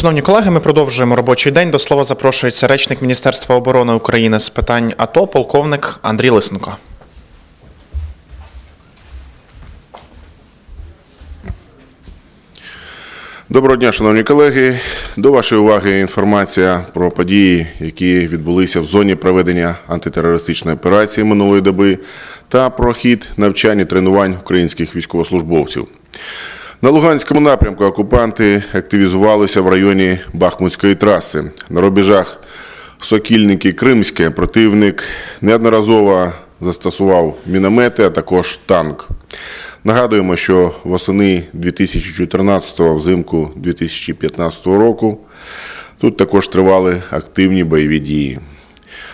Шановні колеги, ми продовжуємо робочий день. До слова запрошується речник Міністерства оборони України з питань АТО, полковник Андрій Лисенко. Доброго дня, шановні колеги. До вашої уваги інформація про події, які відбулися в зоні проведення антитерористичної операції минулої доби, та про хід навчань і тренувань українських військовослужбовців. На Луганському напрямку окупанти активізувалися в районі Бахмутської траси. На рубежах Сокільники Кримське противник неодноразово застосував міномети, а також танк. Нагадуємо, що восени 2014-го, взимку 2015 року тут також тривали активні бойові дії.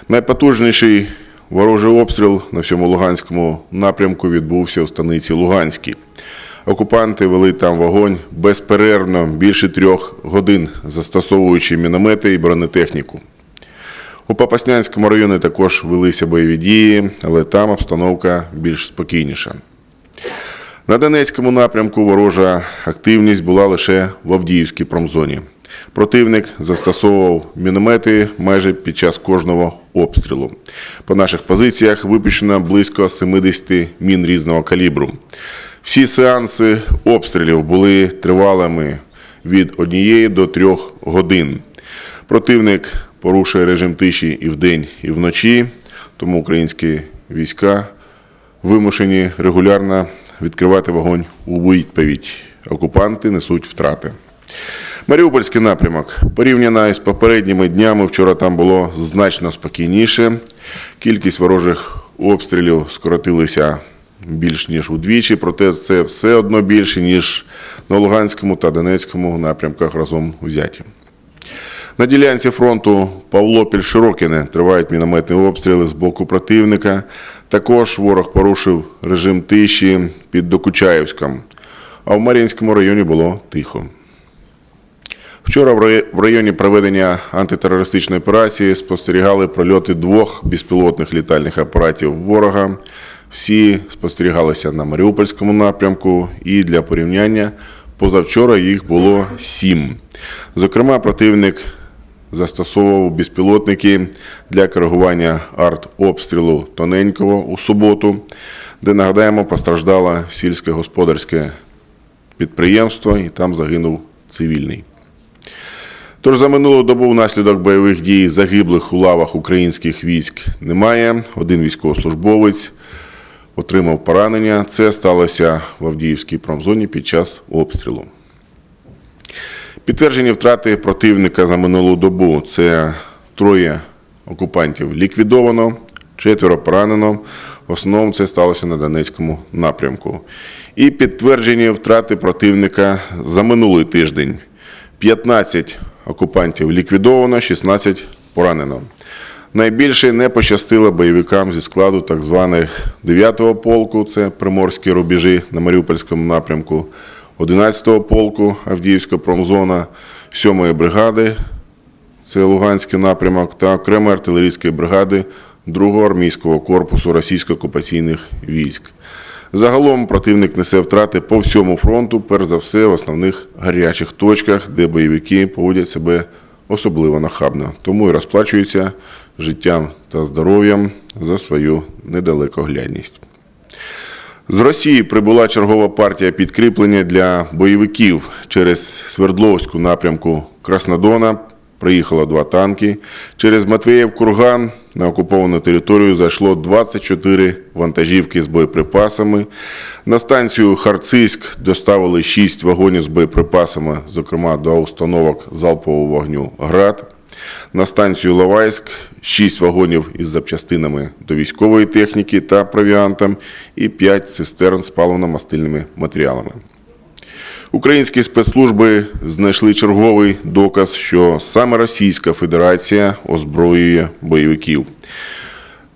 Найпотужніший ворожий обстріл на всьому Луганському напрямку відбувся у станиці Луганській. Окупанти вели там вогонь безперервно більше трьох годин, застосовуючи міномети і бронетехніку. У Попаснянському районі також велися бойові дії, але там обстановка більш спокійніша. На Донецькому напрямку ворожа активність була лише в Авдіївській промзоні. Противник застосовував міномети майже під час кожного обстрілу. По наших позиціях випущено близько 70 мін різного калібру. Всі сеанси обстрілів були тривалими від однієї до трьох годин. Противник порушує режим тиші і вдень, і вночі, тому українські війська вимушені регулярно відкривати вогонь у відповідь. Окупанти несуть втрати. Маріупольський напрямок. Порівняно з попередніми днями, вчора там було значно спокійніше. Кількість ворожих обстрілів скоротилася більш ніж удвічі, проте це все одно більше, ніж на Луганському та Донецькому напрямках разом взяті. На ділянці фронту Павлопіль-Широкіне тривають мінометні обстріли з боку противника. Також ворог порушив режим тиші під Докучаєвськом, а в Мар'їнському районі було тихо. Вчора в районі проведення антитерористичної операції спостерігали прольоти двох безпілотних літальних апаратів ворога. Всі спостерігалися на Маріупольському напрямку, і для порівняння позавчора їх було сім. Зокрема, противник застосовував безпілотники для коригування артобстрілу тоненького у суботу, де нагадаємо постраждало сільськогосподарське підприємство, і там загинув цивільний. Тож за минулу добу внаслідок бойових дій загиблих у лавах українських військ немає. Один військовослужбовець отримав поранення. Це сталося в Авдіївській промзоні під час обстрілу. Підтверджені втрати противника за минулу добу. Це троє окупантів ліквідовано, четверо поранено. В основному це сталося на Донецькому напрямку. І підтверджені втрати противника за минулий тиждень. 15 окупантів ліквідовано, 16 поранено. Найбільше не пощастило бойовикам зі складу так званих 9-го полку, це приморські рубежі на Маріупольському напрямку, 11-го полку Авдіївська промзона, 7-ї бригади, це Луганський напрямок, та окремої артилерійської бригади 2-го армійського корпусу російсько-окупаційних військ. Загалом противник несе втрати по всьому фронту, перш за все в основних гарячих точках, де бойовики поводять себе особливо нахабно, тому і розплачуються життям та здоров'ям за свою недалекоглядність. З Росії прибула чергова партія підкріплення для бойовиків через Свердловську напрямку Краснодона. Приїхало два танки. Через Матвіїв Курган на окуповану територію зайшло 24 вантажівки з боєприпасами. На станцію Харциськ доставили 6 вагонів з боєприпасами, зокрема до установок залпового вогню ГРАД. На станцію Лавайськ 6 вагонів із запчастинами до військової техніки та провіантом і 5 цистерн з паливно-мастильними матеріалами. Українські спецслужби знайшли черговий доказ, що саме Російська Федерація озброює бойовиків.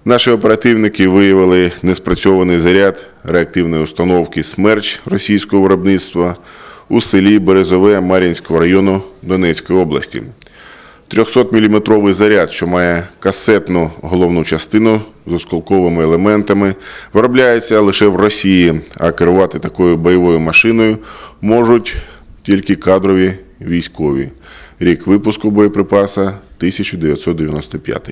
Наші оперативники виявили неспрацьований заряд реактивної установки «Смерч» російського виробництва у селі Березове Мар'їнського району Донецької області. 300-мм заряд, що має касетну головну частину з осколковими елементами, виробляється лише в Росії, а керувати такою бойовою машиною можуть тільки кадрові військові. рік випуску боєприпаса 1995.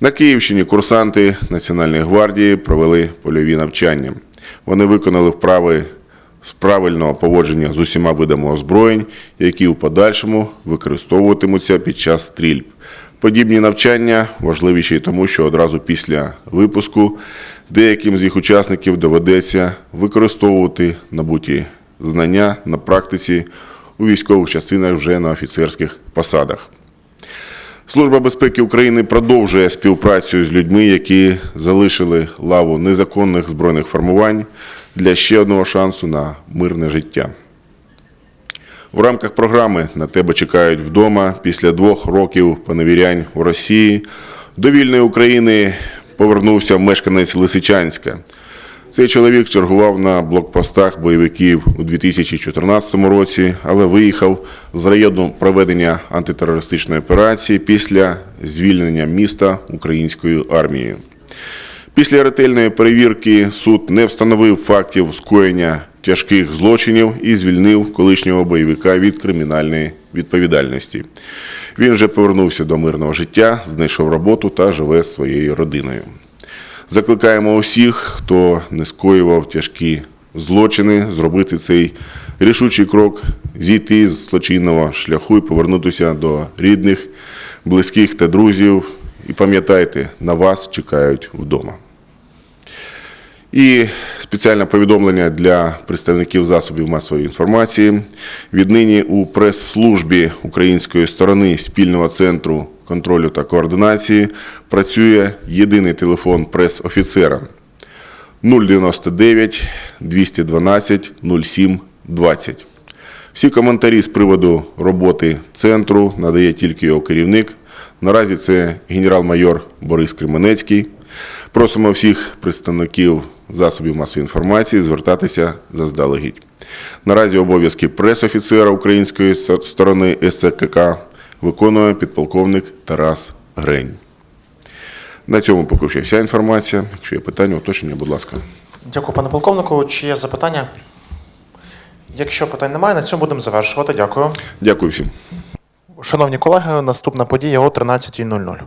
На Київщині курсанти Національної гвардії провели польові навчання. Вони виконали вправи з правильного поводження з усіма видами озброєнь, які у подальшому використовуватимуться під час стрільб. Подібні навчання важливі ще й тому, що одразу після випуску деяким з їх учасників доведеться використовувати набуті знання на практиці у військових частинах вже на офіцерських посадах. Служба безпеки України продовжує співпрацю з людьми, які залишили лаву незаконних збройних формувань для ще одного шансу на мирне життя. В рамках програми на тебе чекають вдома після двох років поневірянь у Росії. До вільної України повернувся мешканець Лисичанська. Цей чоловік чергував на блокпостах бойовиків у 2014 році, але виїхав з району проведення антитерористичної операції після звільнення міста українською армією. Після ретельної перевірки суд не встановив фактів скоєння тяжких злочинів і звільнив колишнього бойовика від кримінальної відповідальності. Він вже повернувся до мирного життя, знайшов роботу та живе з своєю родиною. Закликаємо усіх, хто не скоював тяжкі злочини, зробити цей рішучий крок, зійти з злочинного шляху і повернутися до рідних, близьких та друзів. І пам'ятайте, на вас чекають вдома. І спеціальне повідомлення для представників засобів масової інформації. Віднині у прес-службі української сторони спільного центру контролю та координації працює єдиний телефон прес-офіцера 099 212 07 20. Всі коментарі з приводу роботи центру надає тільки його керівник. Наразі це генерал-майор Борис Кременецький. Просимо всіх представників засобів масової інформації звертатися заздалегідь. Наразі обов'язки прес-офіцера української сторони СЦКК виконує підполковник Тарас Грень. На цьому поки що вся інформація. Якщо є питання, уточнення, будь ласка. Дякую, пане полковнику. Чи є запитання? Якщо питань немає, на цьому будемо завершувати. Дякую. Дякую всім. Шановні колеги, наступна подія о 13.00.